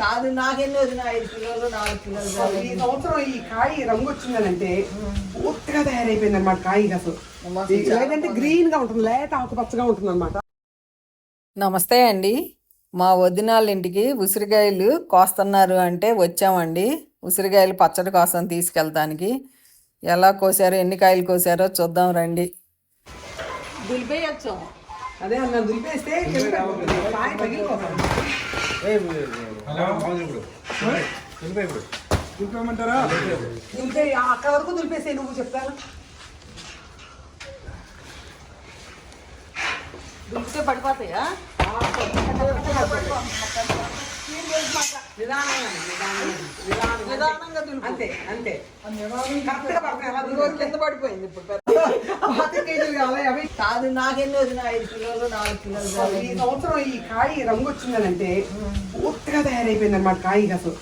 కాదు నాకెన్ని వదిన? ఐదు కిలోలు నాలుగు కిలోలు ఈ సంవత్సరం ఈ కాయ రంగు వచ్చిందనంటే పూర్తిగా తయారైపోయింది అనమాట కాయ అసలు లేదంటే గ్రీన్గా ఉంటుంది లేత ఆకుపచ్చగా ఉంటుంది అనమాట నమస్తే అండి. మా వదినాళ్ళ ఇంటికి ఉసిరికాయలు కోస్తున్నారు అంటే వచ్చామండి. ఉసిరికాయలు పచ్చడి కోసం తీసుకెళ్తానికి. ఎలా కోసారో ఎన్ని కాయలు కోసారో చూద్దాం రండి. దులిపేయచ్చు. అదే అన్న దులిపేస్తే పగిలిపోతుంది దులిపే అక్కడ వరకు దులిపేసే నువ్వు చెప్తాను దులిపితే పడిపోతాయా నిదానంగా. అంతే అంతే. కరెక్ట్గా పడతాయి అలా దులిపేస్తే కింద పడిపోయింది ఇప్పుడు? కేజీలు కావాలి అవి కాదు నాకెన్ని ఐదు కిలోలు నాలుగు కిలోలు ఈ సంవత్సరం ఈ కాయ రంగు వచ్చిందనంటే పూర్తిగా తయారైపోయింది అనమాట కాయ అసలు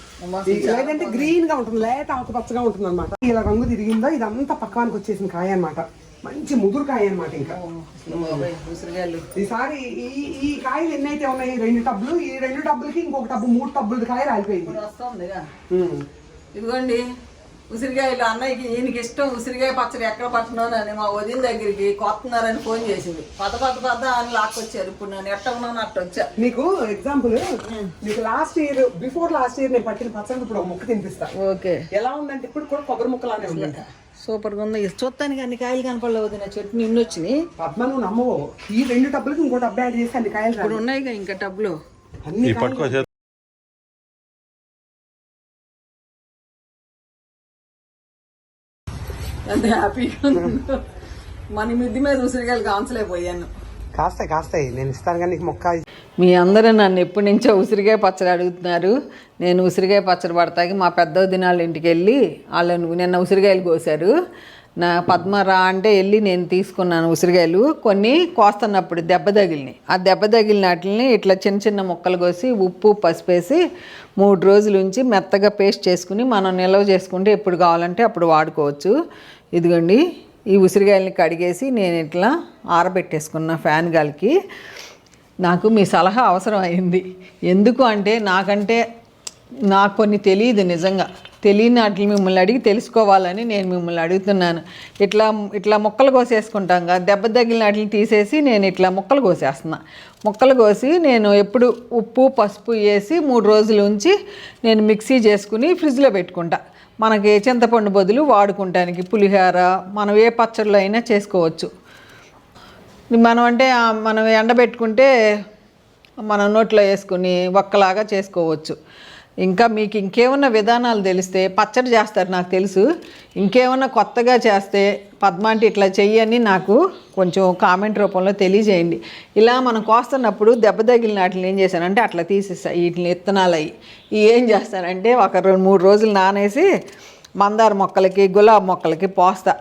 లేదంటే గ్రీన్గా ఉంటుంది లేత ఆకుపచ్చగా ఉంటుంది అనమాట ఇలా రంగు తిరిగిందో ఇదంతా పక్వానికి వచ్చేసిన కాయ అన్నమాట. మంచి ముదురు కాయ అన్నమాట ఇంకా. ఈసారి ఈ ఈ కాయలు ఎన్నైతే ఉన్నాయి? రెండు టబ్బులు ఈ రెండు టబ్బులకి ఇంకొక టబ్బు మూడు టబ్బులు కాయ రాలిపోయింది. ఇదిగోండి. ఉసిరికాయలు అన్నయ్యకి ఈయనకి ఇష్టం ఉసిరికాయ పచ్చడి ఎక్కడ పట్టణం మా వదిన దగ్గరికి కొత్తన్నారని ఫోన్ చేసింది. పద పద పద అని లాక్కొచ్చారు. ఇప్పుడు నేను ఎట్ట ఉన్నాను అట్ట వచ్చా. నీకు ఎగ్జాంపుల్ నీకు last year before last year నేను పట్టిన పచ్చడి ఇప్పుడు ఒక ముక్క తినిపిస్తా. ఓకే. ఎలా ఉందంటే ఇప్పుడు కూడా కొబ్బరి ముక్కలానే ఉంది సూపర్గా ఉంది. చూస్తానికి అన్ని కాయలు కనపడలేవు వదిన. చెట్టు నిన్ను వచ్చినాయి. పద్మ నువ్వు నమ్మవు. ఈ రెండు టబ్బులకి ఇంకో డబ్బు యాడ్ చేసి అన్ని కాయలు ఇప్పుడు రాలి. ఉన్నాయిగా ఇంకా టబ్లో అన్ని ఎంత హ్యాపీగా ఉందో మన మిద్ది మీద ఉసిరికాయలు కాన్సలేకపోయాను కాస్తాయి కాస్తాయి. నేను ఇస్తాను కానీ మొక్క మీ అందరూ నన్ను ఎప్పటి నుంచో ఉసిరికాయ పచ్చడి అడుగుతున్నారు. నేను ఉసిరికాయ పచ్చడి పడతాకి మా పెద్ద వదినాళ్ళ ఇంటికి వెళ్ళి వాళ్ళను నిన్న ఉసిరికాయలు కోసారు. నా పద్మరా అంటే వెళ్ళి నేను తీసుకున్నాను ఉసిరికాయలు కొన్ని కోస్తున్నప్పుడు దెబ్బ తగిలినాయి. ఆ దెబ్బ తగిలిన వాటిని ఇట్లా చిన్న చిన్న ముక్కలు కోసి ఉప్పు పసిపేసి మూడు రోజులు ఉంచి మెత్తగా పేస్ట్ చేసుకుని మనం నిల్వ చేసుకుంటే ఎప్పుడు కావాలంటే అప్పుడు వాడుకోవచ్చు. ఇదిగోండి ఈ ఉసిరికాయలని కడిగేసి నేను ఇట్లా ఆరబెట్టేసుకున్న ఫ్యాన్ గాలికి. నాకు మీ సలహా అవసరం అయింది. ఎందుకు అంటే నాకంటే నాకు కొన్ని తెలియదు నిజంగా. తెలియని వాటిని మిమ్మల్ని అడిగి తెలుసుకోవాలని నేను మిమ్మల్ని అడుగుతున్నాను. ఇట్లా ఇట్లా ముక్కలు కోసేసుకుంటాం కదా దెబ్బ తగిలిన వాటిని తీసేసి నేను ఇట్లా ముక్కలు కోసేస్తున్నా. ముక్కలు కోసి నేను ఎప్పుడు ఉప్పు పసుపు వేసి మూడు రోజులు ఉంచి నేను మిక్సీ చేసుకుని ఫ్రిడ్జ్లో పెట్టుకుంటా. మనకి చింతపండు బదులు వాడుకుంటానికి పులిహోర మనం ఏ పచ్చళ్ళు అయినా చేసుకోవచ్చు. మనం అంటే మనం ఎండబెట్టుకుంటే మనం నోట్లో వేసుకుని ఒక్కలాగా చేసుకోవచ్చు. ఇంకా మీకు ఇంకేమన్నా విధానాలు తెలిస్తే పచ్చడి చేస్తారు నాకు తెలుసు. ఇంకేమన్నా కొత్తగా చేస్తే పద్మాంటి ఇట్లా చెయ్యని నాకు కొంచెం కామెంట్ రూపంలో తెలియజేయండి. ఇలా మనం కోస్తున్నప్పుడు దెబ్బ తగిలిన వాటిని ఏం చేశానంటే అట్లా తీసేస్తా వీటిని విత్తనాలు అయ్యి. ఏం చేస్తానంటే ఒక రెండు మూడు రోజులు నానేసి మందార మొక్కలకి గులాబీ మొక్కలకి పోస్తా.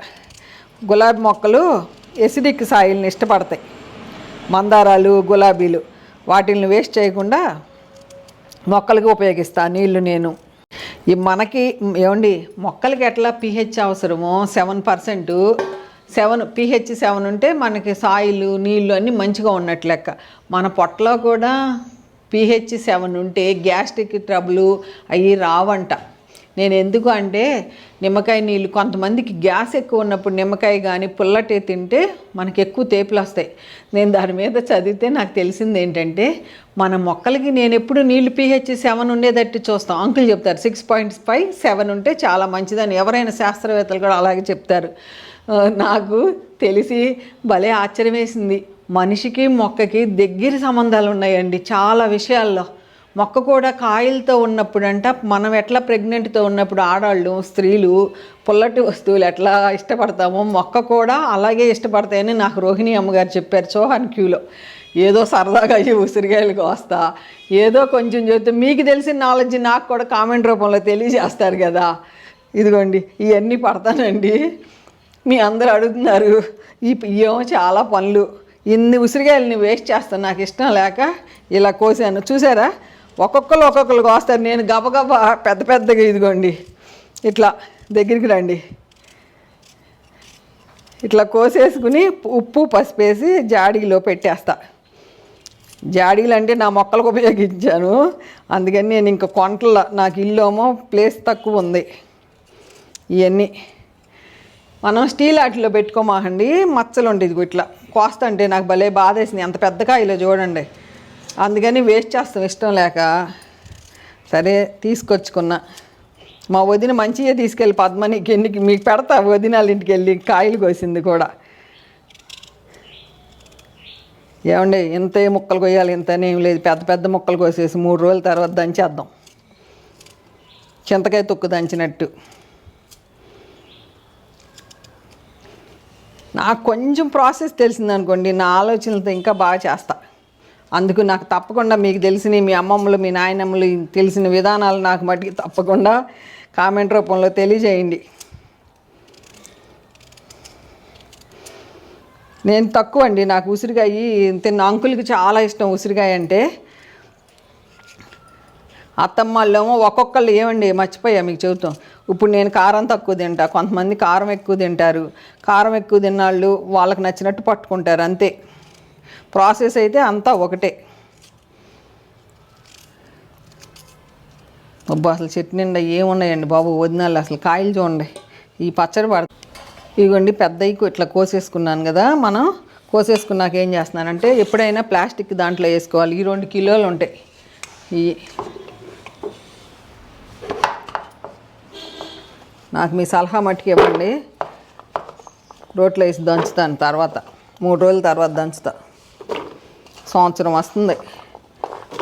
గులాబీ మొక్కలు ఎసిడిక్ సాయిల్ని ఇష్టపడతాయి. మందారాలు గులాబీలు వాటిని వేస్ట్ చేయకుండా మొక్కలకి ఉపయోగిస్తా నీళ్ళు నేను. ఈ మనకి ఏమండి మొక్కలకి ఎట్లా పిహెచ్ అవసరమో seven percent seven pH seven ఉంటే మనకి సాయిలు నీళ్ళు అన్నీ మంచిగా ఉన్నట్లు లెక్క. మన పొట్టలో కూడా పిహెచ్ సెవెన్ ఉంటే గ్యాస్ట్రిక్ ట్రబుల్ అవి రావంట. నేను ఎందుకు అంటే నిమ్మకాయ నీళ్ళు కొంతమందికి గ్యాస్ ఎక్కువ ఉన్నప్పుడు నిమ్మకాయ కానీ పుల్లటే తింటే మనకి ఎక్కువ తేపులు వస్తాయి. నేను దాని మీద చదివితే నాకు తెలిసింది ఏంటంటే మన మొక్కలకి నేను ఎప్పుడు నీళ్ళు పీహెచ్ సెవెన్ ఉండేటట్టు చూస్తాం. అంకుల్ చెప్తారు సిక్స్ పాయింట్ ఫైవ్ సెవెన్ ఉంటే చాలా మంచిదని. ఎవరైనా శాస్త్రవేత్తలు కూడా అలాగే చెప్తారు. నాకు తెలిసి భలే ఆశ్చర్యం వేసింది మనిషికి మొక్కకి దగ్గర సంబంధాలు ఉన్నాయండి చాలా విషయాల్లో. మొక్క కూడా కాయలతో ఉన్నప్పుడంట మనం ఎట్లా ప్రెగ్నెంట్తో ఉన్నప్పుడు ఆడవాళ్ళు స్త్రీలు పుల్లటి వస్తువులు ఎట్లా ఇష్టపడతామో మొక్క కూడా అలాగే ఇష్టపడతాయని నాకు రోహిణి అమ్మగారు చెప్పారు చోహాన్ క్యూలో. ఏదో సరదాగా ఈ ఉసిరికాయలు కోస్తా ఏదో కొంచెం చెబితే మీకు తెలిసిన నాలెడ్జ్ నాకు కూడా కామెంట్ రూపంలో తెలియజేస్తారు కదా. ఇదిగోండి ఇవన్నీ పడతానండి. మీ అందరూ అడుగుతున్నారు ఈ ఏమో చాలా పనులు. ఇన్ని ఉసిరికాయలని వేస్ట్ చేస్తాను నాకు ఇష్టం లేక ఇలా కోసాను. చూసారా? ఒక్కొక్కరు ఒక్కొక్కరు కోస్తారు. నేను గబగబ పెద్ద పెద్దగా ఇదిగోండి. ఇట్లా దగ్గరికి రండి. ఇట్లా కోసేసుకుని ఉప్పు పసుపు వేసి జాడీలో పెట్టేస్తా. జాడీలు అంటే నా మొక్కలకు ఉపయోగించాను. అందుకని నేను ఇంకా కొంటల నాకు ఇల్లు ఏమో ప్లేస్ తక్కువ ఉంది. ఇవన్నీ మనం స్టీల్ వాటిలో పెట్టుకోమాకండి మచ్చలు ఉండేది ఇట్లా. కోస్త అంటే నాకు భలే బాధ వేసింది అంత పెద్ద కాయలో చూడండి. అందుకని వేస్ట్ చేస్తాం ఇష్టం లేక. సరే తీసుకొచ్చుకున్నా. మా వదిన మంచిగా తీసుకెళ్ళి పద్మనికి ఎన్నికి మీకు పెడతా వదినాల ఇంటికి వెళ్ళి కాయలు కోసింది కూడా. ఏమండి ఇంత ముక్కలు కొయ్యాలి ఇంత ఏం లేదు. పెద్ద పెద్ద ముక్కలు కోసేసి మూడు రోజుల తర్వాత దంచేద్దాం. చింతకాయ తొక్కు దంచినట్టు. నాకు కొంచెం ప్రాసెస్ తెలిసిందనుకోండి నా ఆలోచనలతో ఇంకా బాగా చేస్తాను అందుకు నాకు తప్పకుండా మీకు తెలిసిన మీ అమ్మమ్మలు మీ నాయనమ్మలు తెలిసిన విధానాలు నాకు మట్టికి తప్పకుండా కామెంట్ రూపంలో తెలియజేయండి. నేను తక్కువ అండి. నాకు ఉసిరికాయ తిన్న అంకులకి చాలా ఇష్టం ఉసిరికాయ అంటే. అత్తమ్మ ఒక్కొక్కళ్ళు ఏమండి మర్చిపోయా మీకు చెబుతాం. ఇప్పుడు నేను కారం తక్కువ తింటా. కొంతమంది కారం ఎక్కువ తింటారు. కారం ఎక్కువ తిన్నాళ్ళు వాళ్ళకి నచ్చినట్టు పట్టుకుంటారు అంతే. ప్రాసెస్ అయితే అంతా ఒకటే. అబ్బా అసలు చెట్టు నిండా ఏమున్నాయండి బాబు? వదినాలు అసలు కాయలు చూడండి. ఈ పచ్చడి పడ ఇదిగోండి పెద్దవి ఇట్లా కోసేసుకున్నాను కదా మనం. కోసేసుకున్నాక ఏం చేస్తున్నానంటే ఎప్పుడైనా ప్లాస్టిక్ దాంట్లో వేసుకోవాలి. ఈ రెండు కిలోలు ఉంటాయి. ఈ నాకు మీ సలహా మట్టుకు ఇవ్వండి. రోట్లో వేసి దంచుతాను తర్వాత. మూడు రోజుల తర్వాత దంచుతా. సంవత్సరం వస్తుంది.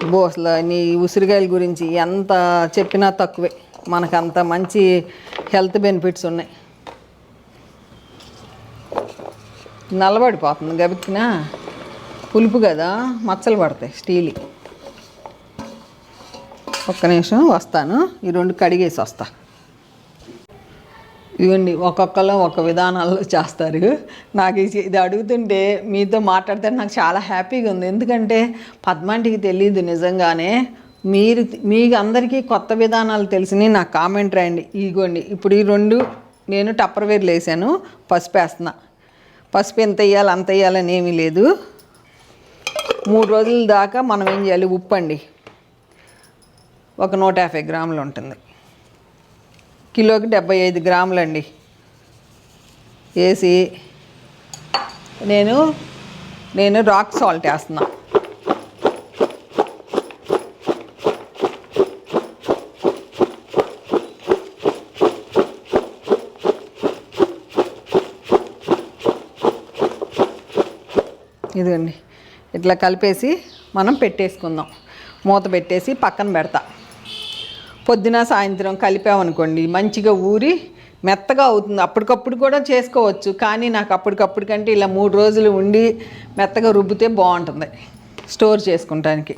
బో నీ ఉసిరికాయల గురించి ఎంత చెప్పినా తక్కువే. మనకు అంత మంచి హెల్త్ బెనిఫిట్స్ ఉన్నాయి. నల్లబడిపోతుంది గబిక్కిన. పులుపు కదా మచ్చలు పడతాయి స్టీల్. ఒక్క నిమిషం వస్తాను. ఈ రెండు కడిగేసి వస్తాను ఇవ్వండి ఒక్కొక్కరు ఒక విధానాల్లో చేస్తారు. నాకు ఇది- ఇది అడుగుతుంటే మీతో మాట్లాడితే నాకు చాలా హ్యాపీగా ఉంది. ఎందుకంటే పద్మాంటికి తెలియదు నిజంగానే. మీరు మీకు అందరికీ కొత్త విధానాలు తెలిసినవి నాకు కామెంట్ రాయండి. ఇగోండి ఇప్పుడు ఈ రెండు నేను టప్పర్వేర్లు వేసాను పసుపు వేస్తున్నా. పసుపు ఎంత వేయాలి అంత వేయాలని ఏమీ లేదు. మూడు రోజుల దాకా మనం ఏం చేయాలి? ఉప్పు అండి ఒక నూట యాభై గ్రాములు ఉంటుంది. కిలోకి డెబ్బై ఐదు గ్రాములండి. వేసి నేను నేను రాక్ సాల్ట్ వేస్తున్నా. ఇదిగండి. ఇట్లా కలిపేసి మనం పెట్టేసుకుందాం. మూత పెట్టేసి పక్కన పెడతా. పొద్దున సాయంత్రం కలిపామనుకోండి మంచిగా ఊరి మెత్తగా అవుతుంది. అప్పటికప్పుడు కూడా చేసుకోవచ్చు కానీ నాకు అప్పటికప్పుడు కంటే ఇలా మూడు రోజులు ఉండి మెత్తగా రుబ్బితే బాగుంటుంది. స్టోర్ చేసుకుంటానికి.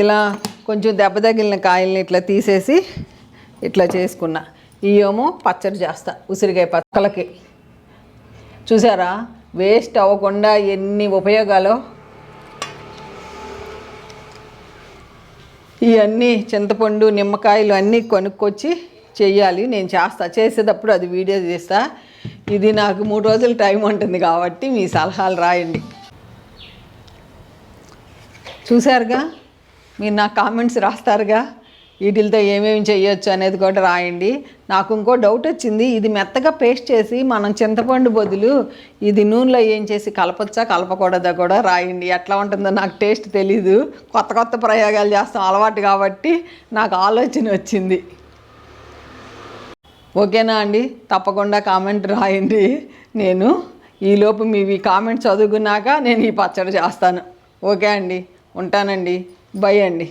ఇలా కొంచెం దెబ్బ తగిలిన కాయల్ని ఇట్లా తీసేసి ఇట్లా చేసుకున్నా. ఇవేమో పచ్చడి చేస్తా ఉసిరికాయ పక్కలకి చూసారా? వేస్ట్ అవ్వకుండా ఎన్ని ఉపయోగాలు ఇవన్నీ చింతపండు నిమ్మకాయలు అన్నీ కొనుక్కొచ్చి చేయాలి నేను చేస్తా చేసేటప్పుడు అది వీడియో చేస్తా ఇది నాకు మూడు రోజులు టైం ఉంటుంది కాబట్టి మీ సలహాలు రాయండి. చూశారుగా? మీరు నా కామెంట్స్ రాస్తారుగా? వీటితో ఏమేమి చేయొచ్చు అనేది కూడా రాయండి. నాకు ఇంకో డౌట్ వచ్చింది. ఇది మెత్తగా పేస్ట్ చేసి మనం చింతపండు బదులు ఇది నూనెలో ఏం చేసి కలపచ్చా కలపకూడదా కూడా రాయండి. ఎట్లా ఉంటుందో నాకు టేస్ట్ తెలీదు. కొత్త కొత్త ప్రయోగాలు చేస్తాం అలవాటు కాబట్టి నాకు ఆలోచన వచ్చింది. ఓకేనా అండి? తప్పకుండా కామెంట్ రాయండి. నేను ఈలోపు మీ కామెంట్ చదువుకున్నాక నేను ఈ పచ్చడి చేస్తాను. ఓకే అండి. ఉంటానండి. బై అండి.